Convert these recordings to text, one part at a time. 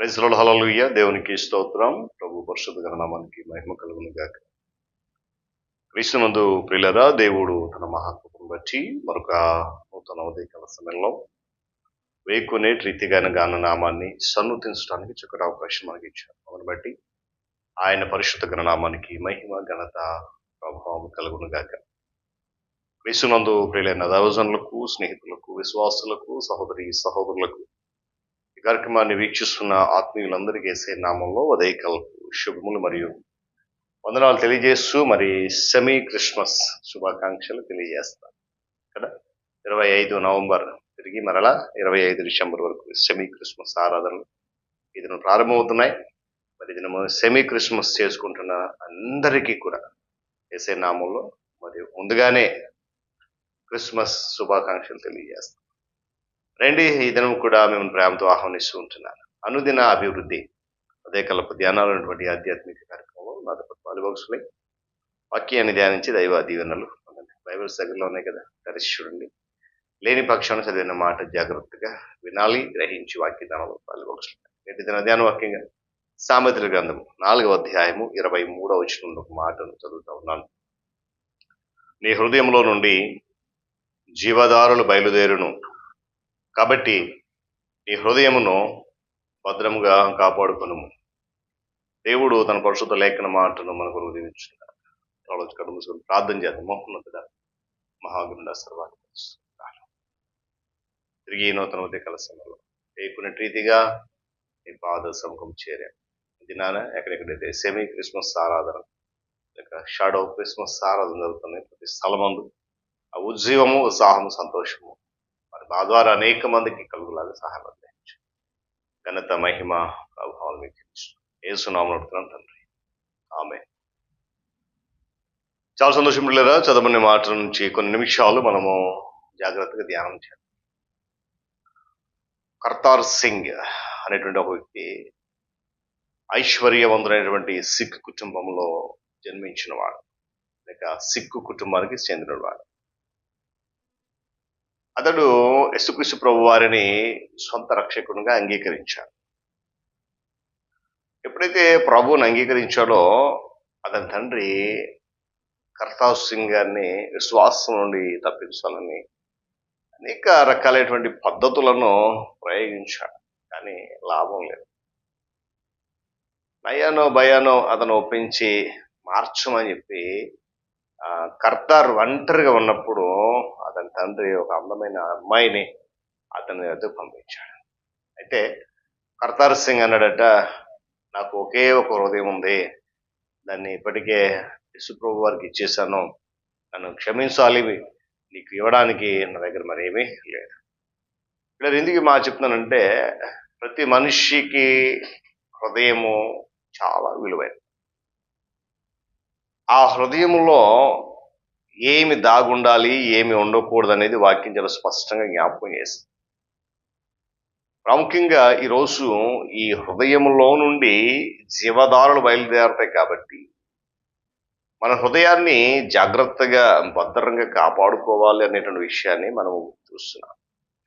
ప్రైజ్లో హలలుయ్య దేవునికి స్తోత్రం. ప్రభు పరిశుద్ధ గణనామానికి మహిమ కలుగును గాక క్రీస్తునందు ప్రియులరా దేవుడు తన మహాత్మను బట్టి మరొక నూతన ఉదయకాల సమయంలో వేకునే రీతిగాన గాననామాన్ని సన్నుతించడానికి చక్కటి అవకాశం మనకి ఇచ్చారు అవును బట్టి ఆయన పరిశుద్ధ గణనామానికి మహిమ ఘనత ప్రభావం కలుగును గాక క్రీస్తునందు ప్రియులైన దవజనులకు స్నేహితులకు విశ్వాసులకు సహోదరి సహోదరులకు ఈ కార్యక్రమాన్ని వీక్షిస్తున్న ఆత్మీయులందరికీ వేసే నామంలో ఉదయకల్పు శుభములు మరియు వందనాలు తెలియజేస్తూ మరి సెమీ క్రిస్మస్ శుభాకాంక్షలు తెలియజేస్తాను కదా? ఇరవై ఐదు నవంబర్ తిరిగి మరలా ఇరవై ఐదు డిసెంబర్ వరకు సెమీ క్రిస్మస్ ఆరాధనలు ఈ దినం ప్రారంభమవుతున్నాయి. మరి దినము సెమీ క్రిస్మస్ చేసుకుంటున్న అందరికీ కూడా వేసే నామంలో మరియు ముందుగానే క్రిస్మస్ శుభాకాంక్షలు తెలియజేస్తాను రండి ఈ దినం కూడా మేము ప్రేమతో ఆహ్వానిస్తూ ఉంటున్నాను. అనుదిన అభివృద్ధి అదే కలప ధ్యానాలు ఉన్నటువంటి ఆధ్యాత్మిక కార్యక్రమం నాతో పాటు పాలుభాగస్సులై వాక్యాన్ని ధ్యానించి దైవ దీవెనలు పొందండి. బైబిల్స్ దగ్గరలో ఉన్నాయి కదా తెరిచి చూడండి. లేని పక్షాన్ని చదివిన మాట జాగ్రత్తగా వినాలి గ్రహించి వాక్య ధ్యానంలో పాలుభాగస్సులై నేటి దిన ధ్యాన వాక్యంగా సామెతల గ్రంథము నాలుగవ అధ్యాయము ఇరవై మూడవ వచ్చిన ఒక మాటను చదువుతా ఉన్నాను. నీ హృదయంలో నుండి జీవదారులు బయలుదేరును. కాబట్టి నీ హృదయమును భద్రముగా కాపాడుకును దేవుడు తన పరిశుద్ధ లేఖన మాటను మనకు దీవించున్నారు ఆలోచన మూసుకొని ప్రార్థన చేద్దాం. మహోన్నతుడ మహాగుండ సర్వాధి తిరిగి నూతన ఉదయకాల సమయంలో లేకునే రీతిగా నీ పాద సముఖం చేరాం. దినాన ఎక్కడెక్కడైతే సెమీ క్రిస్మస్ ఆరాధన లేక షాడో క్రిస్మస్ ఆరాధన జరుగుతున్నాయి ప్రతి స్థలమందు ఆ ఉజ్జీవము ఉత్సాహము సంతోషము నా ద్వారా అనేక మందికి కలుగులాగా సహాయం అందించు. ఘనత మహిమ ప్రభావాలు మీకు తెలుసు. ఏసునామం తండ్రి. ఆమె చాలా సంతోషం లేదా? చదవని మాటల నుంచి కొన్ని నిమిషాలు మనము జాగ్రత్తగా ధ్యానం చేయాలి కర్తార్ సింగ్ అనేటువంటి ఒక వ్యక్తి ఐశ్వర్యవంతుడైనటువంటి సిక్ కుటుంబంలో జన్మించిన వాడు. లేక సిక్కు కుటుంబానికి చెందినవాడు. అతడు యేసుక్రీస్తు ప్రభు వారిని సొంత రక్షకునిగా అంగీకరించాడు. ఎప్పుడైతే ప్రభువుని అంగీకరించాడో అతని తండ్రి కర్తావ్ సింగ్ గారిని విశ్వాసం నుండి తప్పించాలని అనేక రకాలైనటువంటి పద్ధతులను ప్రయోగించాడు. కానీ లాభం లేదు. నయానో భయానో అతను ఒప్పించి మార్చమని చెప్పి కర్తార్ ఒంటరిగా ఉన్నప్పుడు అతని తండ్రి ఒక అందమైన అమ్మాయిని అతని వద్దకు పంపించాడు. అయితే కర్తార్ సింగ్ అన్నాడట నాకు ఒకే ఒక హృదయం ఉంది. దాన్ని ఇప్పటికే యశుప్రభు వారికి ఇచ్చేసాను నన్ను క్షమించాలి. నీకు ఇవ్వడానికి నా దగ్గర మరేమీ లేదు. ఇక్కడ ఎందుకు మా చెప్తున్నానంటే ప్రతి మనిషికి హృదయము చాలా విలువైనది. ఆ హృదయంలో ఏమి దాగుండాలి ఏమి ఉండకూడదు అనేది వాక్యం చాలా స్పష్టంగా జ్ఞాపకం చేస్తుంది ప్రాముఖ్యంగా ఈరోజు ఈ హృదయంలో నుండి జీవదారులు బయలుదేరతాయి కాబట్టి మన హృదయాన్ని జాగ్రత్తగా భద్రంగా కాపాడుకోవాలి అనేటువంటి విషయాన్ని మనం చూస్తున్నాం.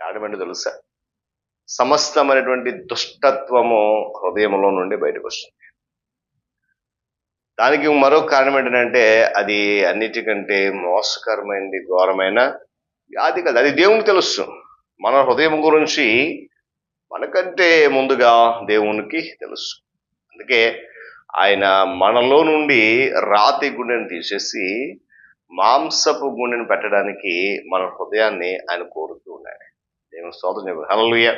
కారణమేంటి తెలుసా? సమస్తమైనటువంటి దుష్టత్వము హృదయంలో నుండి బయటకు వస్తుంది. దానికి మరో కారణం ఏంటంటే అది అన్నిటికంటే మోసకరమైనది ఘోరమైన వ్యాధి కాదు. అది దేవునికి తెలుసు. మన హృదయం గురించి మనకంటే ముందుగా దేవునికి తెలుసు. అందుకే ఆయన మనలో నుండి రాతి గుండెని తీసేసి మాంసపు గుండెని పెట్టడానికి మన హృదయాన్ని ఆయన కోరుతూ ఉన్నాడు. దేవుని స్తోత్రం చెప్పారు హల్లెలూయా.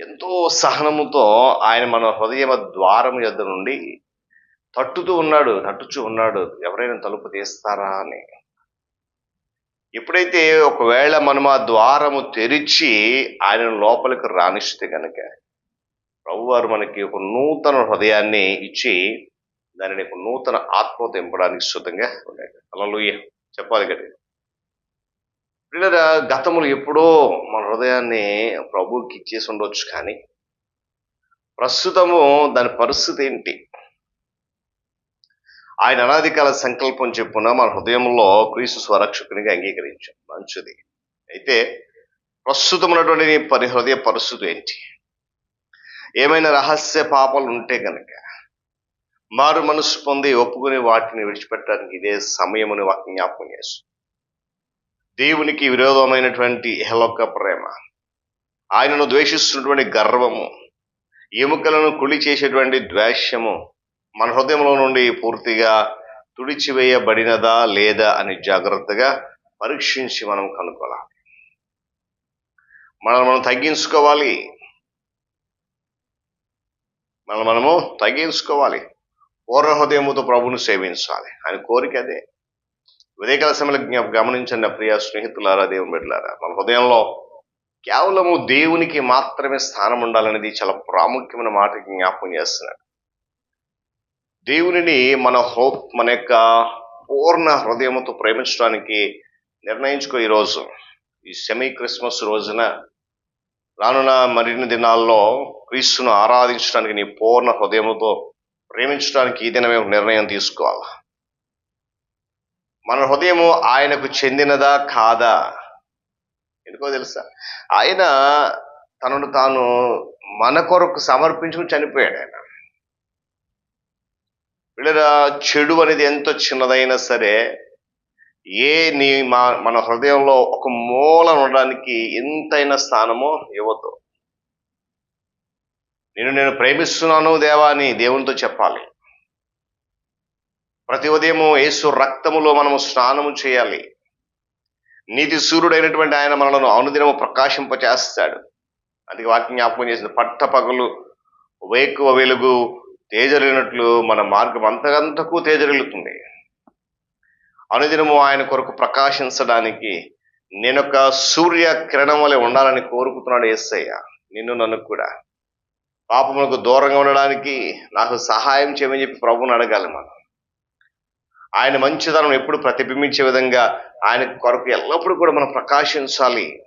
ఎంతో సహనముతో ఆయన మన హృదయ ద్వారం యొద్ద నుండి తట్టుతూ ఉన్నాడు తట్టుచూ ఉన్నాడు. ఎవరైనా తలుపు తీస్తారా అని. ఎప్పుడైతే ఒకవేళ మనం ఆ ద్వారము తెరిచి ఆయన లోపలికి రాణిస్తే కనుక ప్రభువారు మనకి ఒక నూతన హృదయాన్ని ఇచ్చి దానిని ఒక నూతన ఆత్మ తెంపడానికి సిద్ధంగా ఉన్నాడు. అలలుయ్య చెప్పాలి కదా. పిల్లల గతములు ఎప్పుడో మన హృదయాన్ని ప్రభువుకి ఇచ్చేసి ఉండొచ్చు కానీ ప్రస్తుతము దాని పరిస్థితి ఏంటి? ఆయన అనాదికాల సంకల్పం చెప్పున మన హృదయంలో క్రీస్తు స్వరక్షకునిగా అంగీకరించాం. మంచిది. అయితే ప్రస్తుతం ఉన్నటువంటి పరి హృదయ పరిస్థితి ఏంటి? ఏమైనా రహస్య పాపాలు ఉంటే కనుక మారు మనసు పొంది ఒప్పుకుని వాటిని విడిచిపెట్టడానికి ఇదే సమయముని వాటిని జ్ఞాపకం చేస్తుంది. దేవునికి విరోధమైనటువంటి హెలొక్క ప్రేమ ఆయనను ద్వేషిస్తున్నటువంటి గర్వము ఎముకలను కుళి చేసేటువంటి ద్వేషము మన హృదయంలో నుండి పూర్తిగా తుడిచివేయబడినదా లేదా అని జాగ్రత్తగా పరీక్షించి మనం కనుక్కోవాలి. మనం మనం తగ్గించుకోవాలి. మనం మనము తగ్గించుకోవాలి. పూర్ణ హృదయముతో ప్రభుని సేవించాలి. అని కోరిక అదే. ఉదయకాల సమయంలో గమనించిన గమనించండి ప్రియ స్నేహితులారా దేవుని బిడ్డలారా. మన హృదయంలో కేవలము దేవునికి మాత్రమే స్థానం ఉండాలనేది చాలా ప్రాముఖ్యమైన మాట జ్ఞాపకం చేస్తున్నాడు. దేవునిని మన హోప్ మన యొక్క పూర్ణ హృదయముతో ప్రేమించడానికి నిర్ణయించుకో ఈరోజు. ఈ సెమీ క్రిస్మస్ రోజున రానున్న మరిన్ని దినాల్లో క్రీస్తును ఆరాధించడానికి నీ పూర్ణ హృదయముతో ప్రేమించడానికి ఈ దినమే ఒక నిర్ణయం తీసుకోవాలి? మన హృదయము ఆయనకు చెందినదా కాదా? ఎందుకో తెలుసా? ఆయన తనను తాను మన కొరకు సమర్పించుకుని చనిపోయాడు ఆయన. వీళ్ళరా చెడు అనేది ఎంత చిన్నదైనా సరే ఏ నీ మా మన హృదయంలో ఒక మూల ఉండడానికి ఎంతైనా స్థానమో ఇవ్వద్దు నేను నేను ప్రేమిస్తున్నాను దేవా అని దేవునితో చెప్పాలి. ప్రతి ఉదయము యేసు రక్తములో మనము స్నానము చేయాలి. నీతి సూర్యుడైనటువంటి ఆయన మనలను అనుదినము ప్రకాశింపచేస్తాడు. అందుకే వాక్యం జ్ఞాపకం చేసింది పట్ట పగలు వేకువ వెలుగు తేజరినట్లు మన మార్గం అంతకంతకు తేజరిల్లుతుంది. అనుదినము ఆయన కొరకు ప్రకాశించడానికి నేనొక సూర్య కిరణం వలె ఉండాలని కోరుకుతున్నాడు ఏసయ్య. నిన్ను నన్ను కూడా. పాపములకు దూరంగా ఉండడానికి నాకు సహాయం చేయమని చెప్పి ప్రభువుని అడగాలి మనం. ఆయన మంచితనం ఎప్పుడు ప్రతిబింబించే విధంగా ఆయన కొరకు ఎల్లప్పుడూ కూడా మనం ప్రకాశించాలి.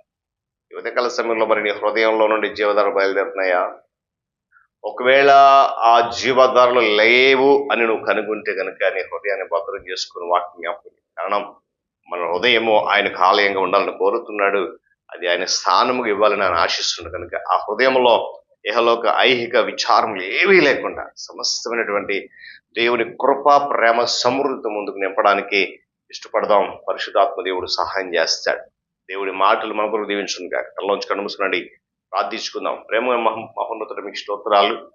యువత ఉదయకాల సమయంలో మరి నీ హృదయంలో నుండి జీవధార బయలుదేరుతున్నాయా? ఒకవేళ ఆ జీవధారలు లేవు అని నువ్వు కనుగొంటే కనుక నీ హృదయాన్ని భద్రం చేసుకుని వాటిని జ్ఞాపకం కారణం మన హృదయము ఆయనకు ఆలయంగా ఉండాలని కోరుతున్నాడు. అది ఆయన స్థానముగా ఇవ్వాలని ఆయన ఆశిస్తున్నాడు కనుక ఆ హృదయంలో ఇహలోక ఐహిక విచారములు ఏవీ లేకుండా సమస్తమైనటువంటి దేవుని కృప ప్రేమ సమృద్ధి ముందుకు నింపడానికి ఇష్టపడదాం. పరిశుధాత్మ దేవుడు సహాయం చేస్తాడు. దేవుడి మాటలు మన కొరకు దీవించును కాక కళ్ళలోంచి కనుమూసుకునండి ప్రార్థించుకుందాం. ప్రేమ మహోన్నతుడు మీకు స్తోత్రాలు.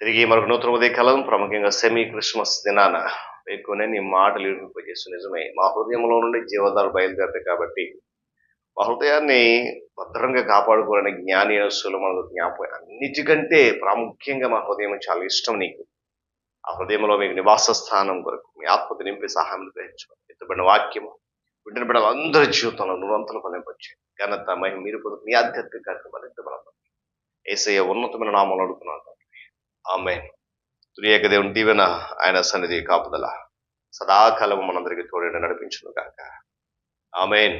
తిరిగి మరొక నూతన ఉదయకాలం ప్రముఖంగా సెమీ క్రిస్మస్ దినాన ఎక్కువనే నీ మాటలు ఇరుకుపోయేసు నిజమే. మా హృదయంలో నుండి జీవదాలు బయలుదేరుతాయి కాబట్టి మా హృదయాన్ని భద్రంగా కాపాడుకోవాలని జ్ఞాని మనకు మనకు జ్ఞాపకం. అన్నిటికంటే ప్రాముఖ్యంగా మా హృదయం చాలా ఇష్టం నీకు. ఆ హృదయంలో మీకు నివాస స్థానం కొరకు మీ ఆత్మకు నింపి సహాయం గ్రహించుకోండి ఎత్తుబడిన వాక్యము. బిడ్డన బిడ్డలు అందరి జీవితంలో నువ్వంతలు ఫలింపొచ్చాయి ఘనత మహిమ మీరు పొందు మీ ఆధ్యాత్మిక కార్యక్రమాలు ఎత్తబడ ఏసయ్య ఉన్నతమైన నామాలు అడుగుతున్నాను ఆమె తురియేక దేవుని దీవెన ఆయన సన్నిధి కాపుదల. సదాకాలం మనందరికీ తోడేట నడిపించును కాక ఆమెన్.